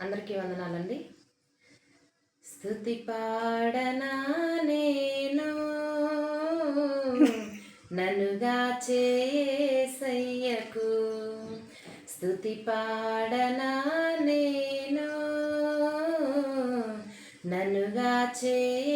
అందరికీ వందనాలండి. స్థుతి పాడనా నేను? నన్నుగా చేసయ్యకు స్థుతి పాడనా నేను? నన్నుగా చే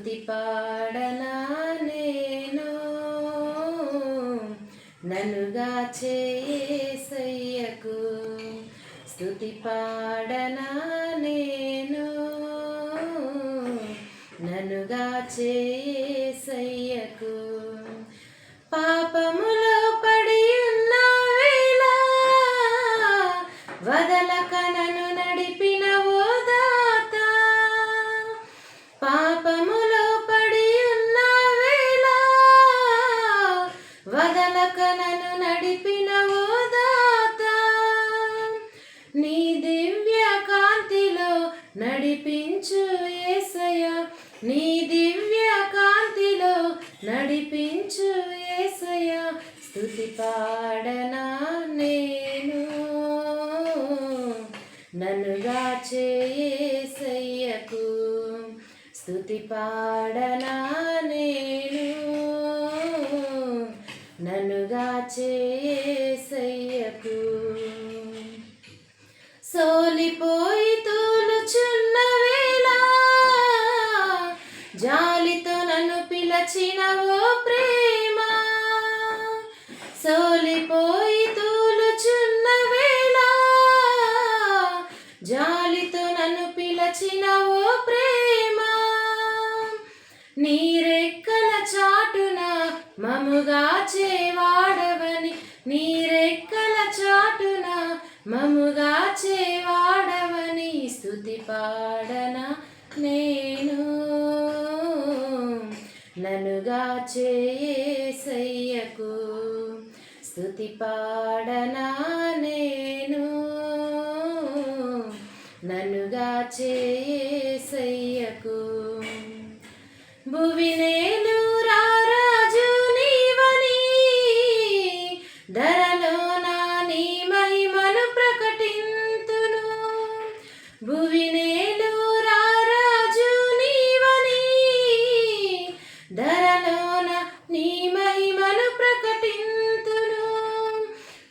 స్థుతి పాడనా నేను? నన్నుగా చేసయ్యకు స్థుతి పాడనా నేను? నన్నుగా చేసయ్యకు పాపములో పడి ఉన్న వేళ వదలక నన్ను నీ దివ్య కాంతిలో నడిపించు ఏసయ స్తుతి పాడనా నేను? నన్నుగా చేసయ్యకు స్తుతి పాడనా పిలచిన ఓ ప్రేమ. సోలిపోయి తూలుచున్న వేళ జాలితో నన్ను పిలచిన ఓ ప్రేమ నీరెక్కల చాటున మముగా చేవాడవని నీరెక్కల చాటున మముగా చేవాడవని స్థుతి పాడన నేను. నన్నుగా చేసయ్యకు స్థుతి పాడనా నేను? నన్నుగా చేసయ్యకు భువినే ధరలోన నీ మహిమను ప్రకటింతును.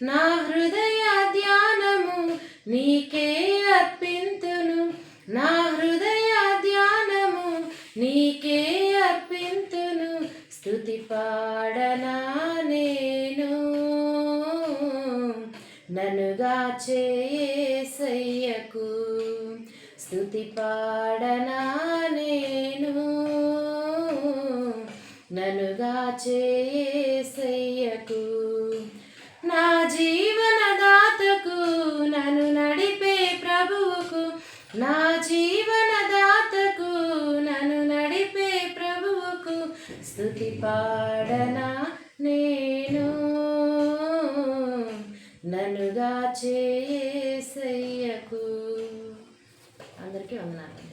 నా హృదయ ధ్యానము నీకే అర్పింతును. నా హృదయ ధ్యానము నీకే అర్పింతును. స్థుతి పాడనా నేను. నన్నుగా చేసయ్యకు. స్థుతి పాడనా నేను. ననుగా చేసయ్యకు నా జీవన దాతకు నన్ను నడిపే ప్రభువుకు. నా జీవన దాతకు నన్ను నడిపే ప్రభువుకు. స్థుతి పాడనా నేను? నన్నుగా చేసయ్యకు అందరికీ వందనాలు.